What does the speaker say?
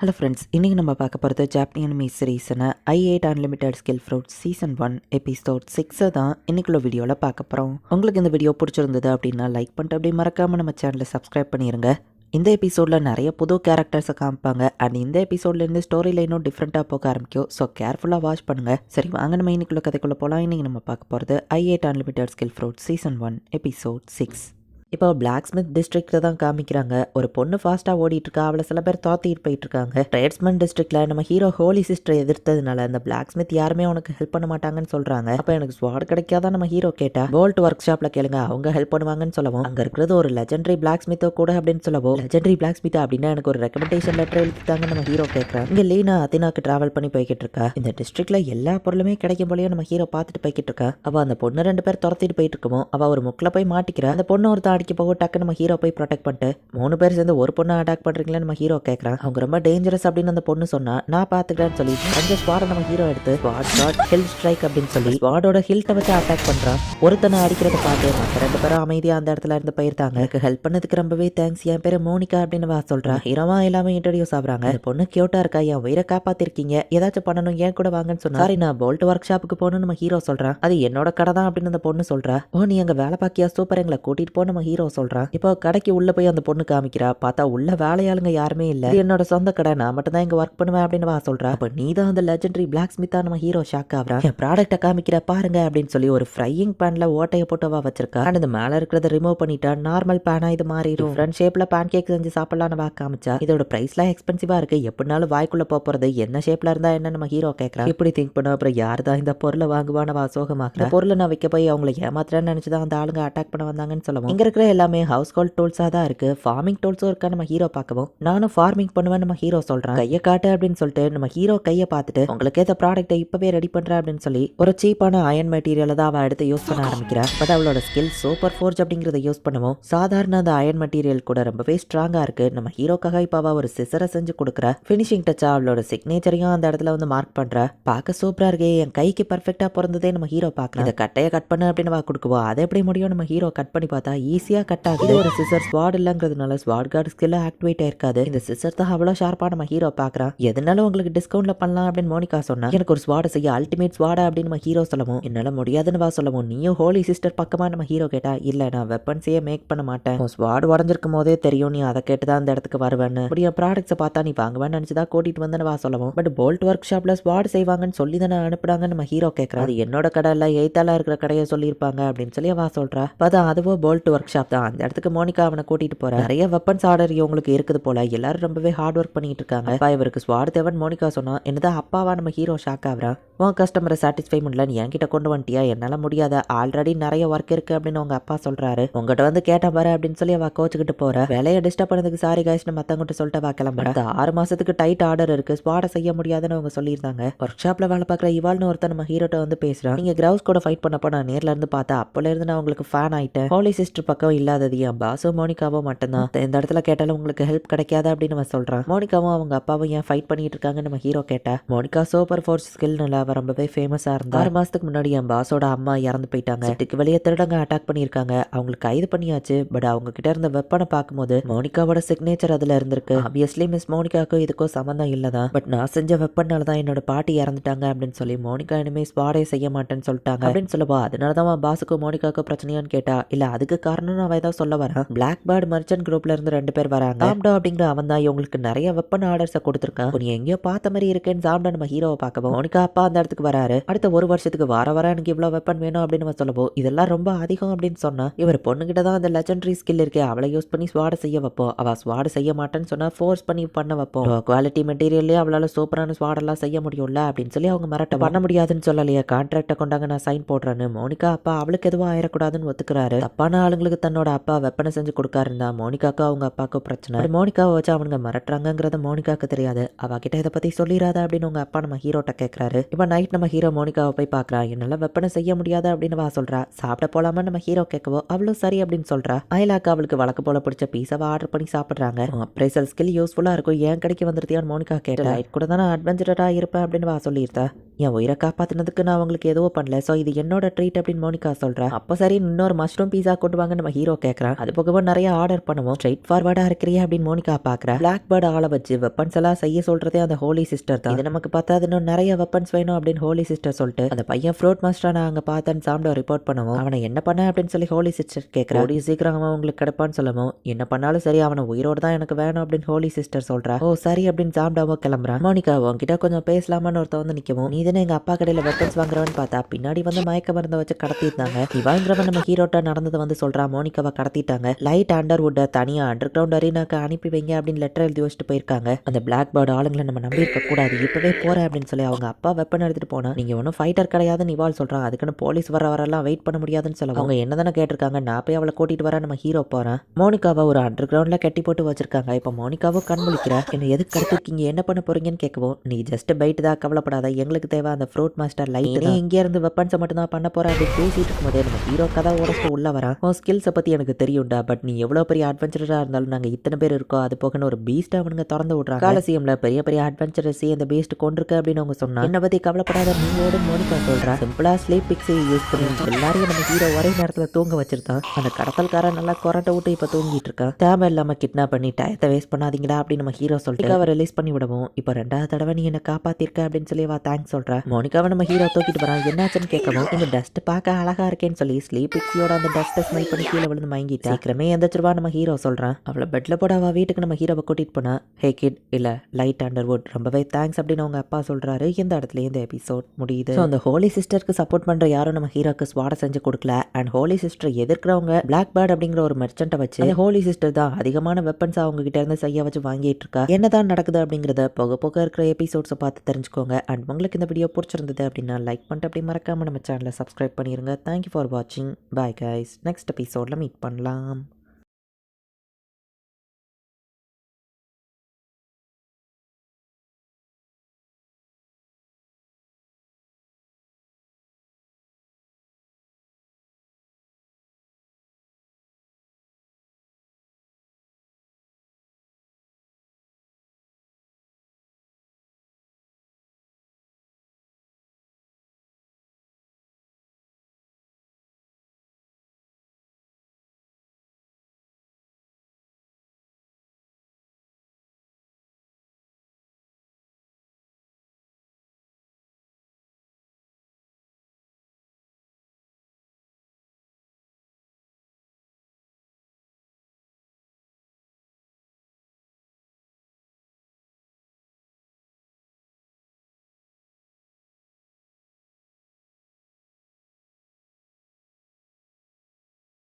Hello friends இன்றைக்கி நம்ம பார்க்க போகிறது ஜாப்பனியன் மீ சீரீஸனை I ate unlimited skill fruit season one episode சிக்ஸை தான் இன்றைக்குள்ள வீடியோவில் பார்க்க போகிறோம் உங்களுக்கு இந்த வீடியோ பிடிச்சிருந்தது அப்படின்னா லைக் பண்ணிட்டு அப்படியே மறக்காமல் நம்ம சேனலை சப்ஸ்கிரைப் பண்ணிடுங்க இந்த எபிசோடில் நிறைய புது கேரக்டர்ஸை காமிப்பாங்க. அண்ட் இந்த எபிசோட்லேருந்து ஸ்டோரி லைனும் டிஃப்ரெண்ட்டாக போக ஆரம்பிக்கும். ஸோ கேர்ஃபுல்லாக வாட்ச் பண்ணுங்கள் சரி வாங்க நம்ம இன்னைக்குள்ள கதைக்குள்ளே போகலாம் இன்றைக்கி நம்ம பார்க்க போகிறது I ate unlimited skill fruit season one episode six இப்போ பிளாக் ஸ்மித் டிஸ்ட்ரிக்ட்ல தான் காமிக்கிறாங்க. ஒரு பொண்ணு ஃபாஸ்ட்டாக ஓடிட்டு இருக்கா அவளை சில பேர் தோத்திட்டு போயிட்டு இருக்காங்க ட்ரேட்ஸ்மேன் டிஸ்ட்ரிக்ட்ல நம்ம ஹீரோ ஹோலி சிஸ்டர் எதிர்த்ததுனால அந்த பிளாக் ஸ்மித் யாருமே உனக்கு ஹெல்ப் பண்ண மாட்டாங்கன்னு சொல்றாங்க. அப்போ எனக்கு ஸ்வாட் கிடைக்காத நம்ம ஹீரோ கேட்டா? போல்ட் ஒர்க் ஷாப்ல கேளுங்க அவங்க ஹெல்ப் பண்ணுவாங்கன்னு சொல்லவும். அங்க இருக்கிறது ஒரு லெஜெண்டரி பிளாக் ஸ்மித்தோ கூட அப்படின்னு சொல்லவும். லெஜெண்டரி பிளாக் ஸ்மித் அப்படின்னா எனக்கு ஒரு ரெக்கமெண்டேஷன் லெட்டர் எழுதிட்டாங்க நம்ம ஹீரோ கேட்கறாங்க இங்க லீனா அதினாக்கு டிராவல் பண்ணி போய்கிட்டு இருக்கா இந்த டிஸ்ட்ரிக்ட்ல எல்லா பொருளுமே கிடைக்கும் போலயும் நம்ம ஹீரோ பார்த்துட்டு போய்கிட்டு இருக்கா அவ அந்த பொண்ணு ரெண்டு பேர் துரத்திட்டு போயிட்டு இருக்கோம்? அவ ஒரு முக்கில் போய் மாட்டிக்கிறா. அந்த பொண்ணு ஒருத்தான் அடிக்க போக டக்குன்னு நம்ம ஹீரோ போய் ப்ரொடெக்ட் பண்ணிட்டு மூணு பேர் சேர்ந்து ஒரு பொண்ணை அட்டாக் பண்றீங்களா நம்ம ஹீரோ கேட்குறான் அவங்க ரொம்ப டேஞ்சரஸ் அப்படின்னு அந்த பொண்ணு சொன்னா நான் பார்த்துக்கிறேன்னு சொல்லி அந்த ஸ்குவாடை நம்ம ஹீரோ எடுத்து ஸ்குவாட் ஷாட் ஹில் ஸ்ட்ரைக் அப்படின்னு சொல்லி ஸ்குவாடோட ஹில்ட்டை வச்சு அட்டாக் பண்றான். ஒருத்தனை அடிக்கிறத பார்த்து மற்ற ரெண்டு பேரும் அமைதியாக அந்த இடத்துல இருந்து போயிருந்தாங்க எனக்கு ஹெல்ப் பண்ணதுக்கு ரொம்பவே தேங்க்ஸ் என் பேர் மோனிகா அப்படின்னு வா சொல்றா. ஹீரோவா எல்லாமே இன்ட்ரடியூஸ் ஆகுறாங்க. பொண்ணு கியூட்டா இருக்கா? என் உயிரை காப்பாத்திருக்கீங்க. ஏதாச்சும் பண்ணணும் ஏன் கூட வாங்கன்னு சொன்னா சாரி நான் போல்ட் ஒர்க் ஷாப்புக்கு போகணும்னு நம்ம ஹீரோ சொல்றான். அது என்னோட கடை தான் அப்படின்னு அந்த பொண்ணு சொல்றா. ஓ நீ அங்க வேலை பாக்கியா? சூப்பர் எங்களை கூட்டிட்டு போ. நம்ம ஹீரோ ஹீரோ சொல்றான் இப்போ கடைக்கு உள்ள போய் அந்த பொண்ணு காமிக்கிறா. பார்த்தா உள்ள வேலையாளுங்க யாருமே இல்ல. என்னோட சொந்த கடை. நான் மட்டும் தான் இங்க ஒர்க் பண்ணுவேன் அப்படின்னு வா சொல்றா. அப்ப நீ தான் அந்த லெஜண்டரி பிளாக் ஸ்மித்தா நம்ம ஹீரோ ஷாக் ஆகுறா. என் ப்ராடக்ட்டை காமிக்கிற பாருங்க அப்படின்னு சொல்லி ஒரு ஃப்ரையிங் பேன்ல ஓட்டைய போட்டோவா வச்சிருக்கா. அண்ட் இந்த மேல இருக்கிறத ரிமூவ் பண்ணிட்டா நார்மல் பேனா இது மாறிடும். ஃப்ரண்ட் ஷேப்ல பேன் கேக் செஞ்சு சாப்பிடலாம்னு வா காமிச்சா. இதோட பிரைஸ்லாம் எக்ஸ்பென்சிவா இருக்கு. எப்படினாலும் வாய்க்குள்ள போறது. என்ன ஷேப்ல இருந்தா என்ன நம்ம ஹீரோ கேட்கறா இப்படி திங்க் பண்ண அப்புறம் யார் தான் இந்த பொருளை வாங்குவான வா சோகமாக்குற பொருளை நான் வைக்க போய் அவங்களை ஏமாத்துறேன்னு நினைச்சுதான் அந்த ஆளுங்க அட்டாக் பண்ண வந்தாங்கன்னு சொல்லுவோம். இங்க இருக்கிற எல்லாமே ஹவுஸ் ஹோல்ட் டூல்ஸாக தான் இருக்கு. ஃபார்மிங் டூல்ஸும் இருக்கா? நம்ம ஹீரோ பார்க்கவும். நானும் ஃபார்மிங் பண்ணுவேன் நம்ம ஹீரோ சொல்கிறேன் கையை காட்டு அப்படின்னு சொல்லிட்டு நம்ம ஹீரோ கையை பார்த்துட்டு உங்களுக்கு ஏதோ ப்ராடக்ட்டை இப்பவே ரெடி பண்றேன் அப்படின்னு சொல்லி ஒரு சீப்பான அயன் மெட்டீரியலை தான் அவன் எடுத்து யூஸ் பண்ண ஆரம்பிக்கிறான். பட் அவளோட ஸ்கில் சூப்பர் ஃபோர்ஜ் அப்படிங்கறத யூஸ் பண்ணுவோம். சாதாரண அந்த அயன் மெட்டீரியல் கூட ரொம்பவே ஸ்ட்ராங்கா இருக்கு. நம்ம ஹீரோக்காக இப்ப ஒரு சிசரை செஞ்சு கொடுக்குற. ஃபினிஷிங் டச்சா அவளோட சிக்னேச்சரையும் அந்த இடத்துல வந்து மார்க் பண்ணுற பார்க்க சூப்பரா இருக்கே. என் கைக்கு பர்ஃபெக்டா பிறந்ததே நம்ம ஹீரோ பார்க்கலாம் இந்த கட்டையை கட் பண்ணு அப்படின்னு வா கொடுக்குவோம் அது எப்படி முடியும்? நம்ம ஹீரோ கட் பண்ணி பார்த்தா ஈஸி ஈஸியாக கட் ஆகும் இது ஒரு சிசர் ஸ்வாட் இல்லைங்கிறதுனால ஸ்வாட் கார்டு ஸ்கில்ல ஆக்டிவேட் ஆயிருக்காது. இந்த சிசர் தான் அவ்வளோ ஷார்ப்பாக நம்ம ஹீரோ பார்க்குறான். எதனால உங்களுக்கு டிஸ்கவுண்ட்ல பண்ணலாம் அப்படின்னு மோனிகா சொன்னா எனக்கு ஒரு ஸ்வாட செய்ய அல்டிமேட் ஸ்வாடா அப்படின்னு நம்ம ஹீரோ சொல்லவும் என்னால முடியாதுன்னு வா சொல்லவும் நீயும் ஹோலி சிஸ்டர் பக்கமா நம்ம ஹீரோ கேட்டா இல்லை நான் வெப்பன்ஸையே மேக் பண்ண மாட்டேன். ஸ்வாட் உடஞ்சிருக்கும் போதே தெரியும் நீ அதை கேட்டு தான் அந்த இடத்துக்கு வருவேன்னு. அப்படி என் ப்ராடக்ட்ஸை பார்த்தா நீ வாங்குவேன்னு நினச்சிதான் கூட்டிட்டு வந்தேன்னு வா சொல்லவும். பட் போல்ட் ஒர்க் ஷாப்ல ஸ்வாட் செய்வாங்கன்னு சொல்லி தானே அனுப்புனாங்கன்னு நம்ம ஹீரோ கேட்கறாரு என்னோட கடை இல்லை எய்த்தாலா இருக்கிற கடையை சொல்லியிருப்பாங்க அப்படின்னு சொல்லி வா சொல்றா. பார்த்தா அதுவோ போல்ட் ஒர்க் ஷாப் தான். அந்த இடத்துக்கு மோனிகா அவனை கூட்டிட்டு போறா. நிறைய வெப்பன்ஸ் ஆர்டர் இவங்களுக்கு இருக்குது போல. எல்லாரும் ரொம்பவே ஹார்ட் ஒர்க் பண்ணிட்டு இருக்காங்க. அப்பா இவருக்கு ஸ்வாட் தேவன் மோனிகா சொன்னா என்னதான் அப்பாவா நம்ம ஹீரோ ஷாக் ஆகிறான் உன் கஸ்டமரை சாட்டிஸ்ஃபை பண்ணல நீ என்கிட்ட கொண்டு வந்துட்டியா? என்னால முடியாத? ஆல்ரெடி நிறைய ஒர்க் இருக்கு அப்படின்னு உங்க அப்பா சொல்றாரு. உங்ககிட்ட வந்து கேட்டா பாரு அப்படின்னு சொல்லி அவ கோச்சுக்கிட்டு போற. வேலையை டிஸ்டர்ப் பண்ணதுக்கு சாரி காய்ச்சி மத்தவங்கிட்ட சொல்லிட்டு வா கிளம்புற. ஆறு மாசத்துக்கு டைட் ஆர்டர் இருக்கு. ஸ்பாட செய்ய முடியாதுன்னு அவங்க சொல்லியிருந்தாங்க. ஒர்க் ஷாப்ல வேலை பார்க்குற இவாள்னு ஒருத்தன் நம்ம ஹீரோட்ட வந்து பேசுறான். நீங்க கிரவுஸ் கூட ஃபைட் பண்ணப்போ நான் நேர்ல இருந்து பார்த்தா அப்பல இருந்து நான் உங்களுக்கு ஃபேன் ஆயிட்டேன். ஹோலி சிஸ்டர் பக்கம் இல்லாதது என் பாஸும் மோனிகாவும் மட்டும்தான். இந்த இடத்துல கேட்டாலும் உங்களுக்கு ஹெல்ப் கிடைக்காது அப்படின்னு அவன் சொல்றான் மோனிகாவும் அவங்க அப்பாவும் ஏன் ஃபைட் பண்ணிட்டு இருக்காங்க நம்ம ஹீரோ கேட்டா? மோனிகா சூப்பர் ஃபோர்ஸ் ஸ்கில் நல்லா அவ ரொம்பவே ஃபேமஸா இருந்தா. ஆறு மாசத்துக்கு முன்னாடி என் பாஸோட அம்மா இறந்து போயிட்டாங்க. இதுக்கு வெளியே திருடங்க அட்டாக் பண்ணியிருக்காங்க. அவங்களுக்கு கைது பண்ணியாச்சு. பட் அவங்க கிட்ட இருந்த வெப்பனை பார்க்கும்போது மோனிகாவோட சிக்னேச்சர் அதுல இருந்திருக்கு. ஆப்வியஸ்லி மிஸ் மோனிகாக்கும் இதுக்கும் சம்மந்தம் இல்லதான். பட் நான் செஞ்ச வெப்பனால தான் என்னோட பாட்டி இறந்துட்டாங்க அப்படின்னு சொல்லி மோனிகா இனிமே ஸ்பாடே செய்ய மாட்டேன்னு சொல்லிட்டாங்க. அப்படின்னு சொல்லுவா? அதனாலதான் அவன் பாஸுக்கும் மோனிகாவுக்கும் பிரச்சனையான்னு கேட்டா இல்ல அதுக்கு காரணம் அவன் தான் சொல்ல வரேன். பிளாக் பேர்ட் மர்ச்சன்ட் குரூப்ல இருந்து ரெண்டு பேர் வராங்க. சாம்டா அப்படிங்கிற அவன் தான் இவங்களுக்கு நிறைய வெப்பன் ஆர்டர்ஸை கொடுத்துருக்கான். நீ எங்கேயோ பார்த்த மாதிரி இருக்கேன்னு சாம்டா நம்ம ஹீரோவை பார்க்கவும் உனக்கு அப்பா அந்த இடத்துக்கு வராரு. அடுத்த ஒரு வருஷத்துக்கு வார வர எனக்கு இவ்வளவு வெப்பன் வேணும் அப்படின்னு அவன் சொல்லவோ இதெல்லாம் ரொம்ப அதிகம் அப்படின்னு சொன்னா இவர் பொண்ணுகிட்ட தான் அந்த லெஜண்டரி ஸ்கில் இருக்கே அவளை யூஸ் பண்ணி ஸ்வாட செய்ய வைப்போம். அவ ஸ்வாட செய்ய மாட்டேன்னு சொன்னா ஃபோர்ஸ் பண்ணி பண்ண வைப்போம். குவாலிட்டி மெட்டீரியல்லே அவளால சூப்பரான ஸ்வாடெல்லாம் செய்ய முடியும்ல அப்படின்னு சொல்லி அவங்க மிரட்ட பண்ண முடியாதுன்னு சொல்லலையே கான்ட்ராக்டை கொண்டாங்க நான் சைன் போடுறேன்னு. மோனிகா அப்பா அவளுக்கு எதுவும் ஆயிடக்கூடாதுன்னு ஒத்துக்கிறாரு. தப்பான ஆளுங்களுக்கு தன்னோட அப்பா வெப்பனை செஞ்சு கொடுக்காருந்தா மோனிகாக்கும் அவங்க அப்பாவுக்கு பிரச்சனை. மோனிகாவை வச்சு அவனுங்க மிரட்டுறாங்கிறத மோனிகாக்கு தெரியாது. அவகிட்ட இதை பத்தி சொல்லிடாத அப்படின்னு உங்க அப்பா நம்ம ஹீரோட்ட கேட்கறாரு இப்போ நைட் நம்ம ஹீரோ மோனிகாவை போய் பார்க்கறா என்னால வெப்பனை செய்ய முடியாது அப்படின்னு வா சொல்றா. சாப்பிட போலாமா நம்ம ஹீரோ கேட்கவோ அவ்வளோ சரி அப்படின்னு சொல்றா. அயலாக்கு அவளுக்கு வழக்கு போல பிடிச்ச பீஸாவை ஆர்டர் பண்ணி சாப்பிடுறாங்க. அப்ரைசல் ஸ்கில் யூஸ்ஃபுல்லா இருக்கும். ஏன் கடைக்கு வந்துருத்தியான்னு மோனிகா கேட்டா. கூட தானே அட்வென்ச்சரா இருப்பேன் அப்படின்னு வா சொல்லியிருந்தா. என் உயிரை காப்பாத்தினதுக்கு நான் உங்களுக்கு எதுவும் பண்ணல. ஸோ இது என்னோட ட்ரீட் அப்படின்னு மோனிகா சொல்கிறேன் அப்போ சரி இன்னொரு மஷ்ரூம் பீஸா கொண்டு வாங்க நம்ம ஹீரோ கேட்கறான் அது போக நிறைய ஆர்டர் பண்ணுவோம். ஸ்ட்ரைட் ஃபார்வர்டாக இருக்கிறியா அப்படின்னு மோனிகா பார்க்குறேன் பிளாக் பேர்ட் ஆளை வச்சு வெப்பன்ஸ் எல்லாம் செய்ய சொல்றதே அந்த ஹோலி சிஸ்டர் தான். இது நமக்கு பார்த்தா இன்னும் நிறைய வெப்பன்ஸ் வேணும் அப்படின்னு ஹோலி சிஸ்டர் சொல்லிட்டு அந்த பையன் ஃப்ரூட் மாஸ்டரை நான் அங்கே பார்த்தேன்னு சாப்பிட ரிப்போர்ட் பண்ணுவோம். அவனை என்ன பண்ண அப்படின்னு சொல்லி ஹோலி சிஸ்டர் கேட்குறேன் ஓடி சீக்கிரம் அவன் உங்களுக்கு கிடப்பான்னு சொல்லவும். என்ன பண்ணாலும் சரி அவனை உயிரோட தான் எனக்கு வேணும் அப்படின்னு ஹோலி சிஸ்டர் சொல்றா. ஓ சரி அப்படின்னு சாப்பிடாமோ கிளம்புறான் மோனிகா உங்ககிட்ட கொஞ்சம் பேசலாமான்னு ஒருத்த வந்து நிற்கவும் நீ தானே எங்க அப்பா கடையில வெப்பன்ஸ் வாங்குறவன்னு பார்த்தா பின்னாடி வந்து மயக்க மருந்தை வச்சு கடத்திருந்தாங்க இவாங்கிறவன் நம்ம ஹீரோட்ட நடந்ததை வந்து சொல்றா மோனிகாவை கடத்திட்டாங்க. லைட் அண்டர் தனியாக தனியா அண்டர் கிரவுண்ட் அரீனாக்கு அனுப்பி வைங்க அப்படின்னு லெட்டர் எழுதி வச்சுட்டு போயிருக்காங்க. அந்த பிளாக் பேர்ட் ஆளுங்களை நம்ம நம்பி இருக்க கூடாது இப்பவே போறேன் அப்படின்னு சொல்லி அவங்க அப்பா வெப்பன் எடுத்துட்டு போனா நீங்க ஒன்றும் ஃபைட்டர் கிடையாதுன்னு இவாள் சொல்றான் அதுக்குன்னு போலீஸ் வர வரலாம் வெயிட் பண்ண முடியாதுன்னு சொல்ல அவங்க என்ன தானே கேட்டிருக்காங்க நான் போய் அவளை கூட்டிட்டு வரேன் நம்ம ஹீரோ போறேன் மோனிகாவை ஒரு அண்டர் கிரவுண்ட்ல கட்டி போட்டு வச்சிருக்காங்க இப்போ மோனிகாவும் கண் முழிக்கிறேன் என்ன எதுக்கு கடத்திருக்கீங்க என்ன பண்ண போறீங்கன்னு கேட்கவும் நீ ஜஸ்ட் பைட் தான் கவலைப்படாத எங்களுக்கு தேவை. அந்த ஃப்ரூட் மாஸ்டர் லைட் இங்கே இருந்து வெப்பன்ஸை மட்டும் தான் பண்ண போற அப்படின்னு பேசிட்டு இருக்கும்போதே நம்ம ஹீரோ கதை உடச்சிட்டு உள்ள வரான். உன் ஸ்கில்ஸை பத்தி எனக்கு தெரியும்டா. பட் நீ எவ்வளவு பெரிய அட்வென்ச்சரா இருந்தாலும் நாங்க இத்தனை பேர் இருக்கோம். அது போகன்னு ஒரு பீஸ்ட் அவனுங்க திறந்து விட்றாங்க. காலசியம்ல பெரிய பெரிய அட்வென்ச்சரஸ் அந்த பீஸ்ட் கொண்டிருக்க அப்படின்னு அவங்க சொன்னா என்ன பத்தி கவலைப்படாத. நீங்களோட மோனிகா சொல்றா. சிம்பிளா ஸ்லீப் பிக்ஸை யூஸ் பண்ணி எல்லாரையும் நம்ம ஹீரோ ஒரே நேரத்துல தூங்க வச்சிருந்தான் அந்த கடத்தல்காரன் நல்லா கொரட்டை விட்டு இப்ப தூங்கிட்டு இருக்கான். தேவை இல்லாம கிட்னாப் பண்ணி டயத்தை வேஸ்ட் பண்ணாதீங்கடா அப்படின்னு நம்ம ஹீரோ சொல்லிட்டு அவ ரிலீஸ் பண்ணி விடவும். இப்போ ரெண்டாவது தடவை நீ என்ன காப்பாத்திருக்க அப்படின்னு சொல்லி வா. தேங்க்ஸ் சொல்றா? மோனிகாவை நம்ம ஹீரோ தூக்கிட்டு போறான் என்னாச்சுன்னு கேட்கவும் இந்த டஸ்ட் பார்க்க அழகா இருக்கேன்னு சொல்லி ஸ்லீப் பிக்ஸியோட அந்த டஸ்ட்டை ஸ்மெல் பண்ணி கீழே விழுந்து மயங்கிட்டா. சீக்கிரமே எந்திரிச்சிருவா நம்ம ஹீரோ சொல்றான் அவளை பெட்ல போட வீட்டுக்கு நம்ம ஹீரோவை கூட்டிட்டு போனா ஹே கிட் இல்ல லைட் அண்டர்வுட் ரொம்பவே தேங்க்ஸ் அப்படின்னு அவங்க அப்பா சொல்றாரு. இந்த இடத்துல இந்த எபிசோட் முடியுது. அந்த ஹோலி சிஸ்டருக்கு சப்போர்ட் பண்ற யாரும் நம்ம ஹீரோக்கு ஸ்வாட செஞ்சு கொடுக்கல. அண்ட் ஹோலி சிஸ்டர் எதிர்க்கிறவங்க பிளாக் பேர்ட் அப்படிங்கிற ஒரு மெர்ச்சன்ட்டை வச்சு ஹோலி சிஸ்டர் தான் அதிகமான வெப்பன்ஸ் அவங்க கிட்ட இருந்து செய்ய வச்சு வாங்கிட்டு இருக்கா. என்னதான் நடக்குது அப்படிங்கறத போக போக இருக்கிற எபிசோட்ஸை பார்த்து தெரிஞ்சுக்கோங்க. அண்ட் உங்களுக்கு இந்த வீடியோ பிடிச்சிருந்தது அப்படின்னா லைக் பண்ணிட்டு அப்படி மறக்காம நம்ம சேனலை சப்ஸ்கிரைப் பண்ணிடுங்க தேங்க்யூ ஃபார் வாட்சிங் பாய் கைஸ் நெக்ஸ்ட் எபிசோடில் மீட் பண்ணலாம்.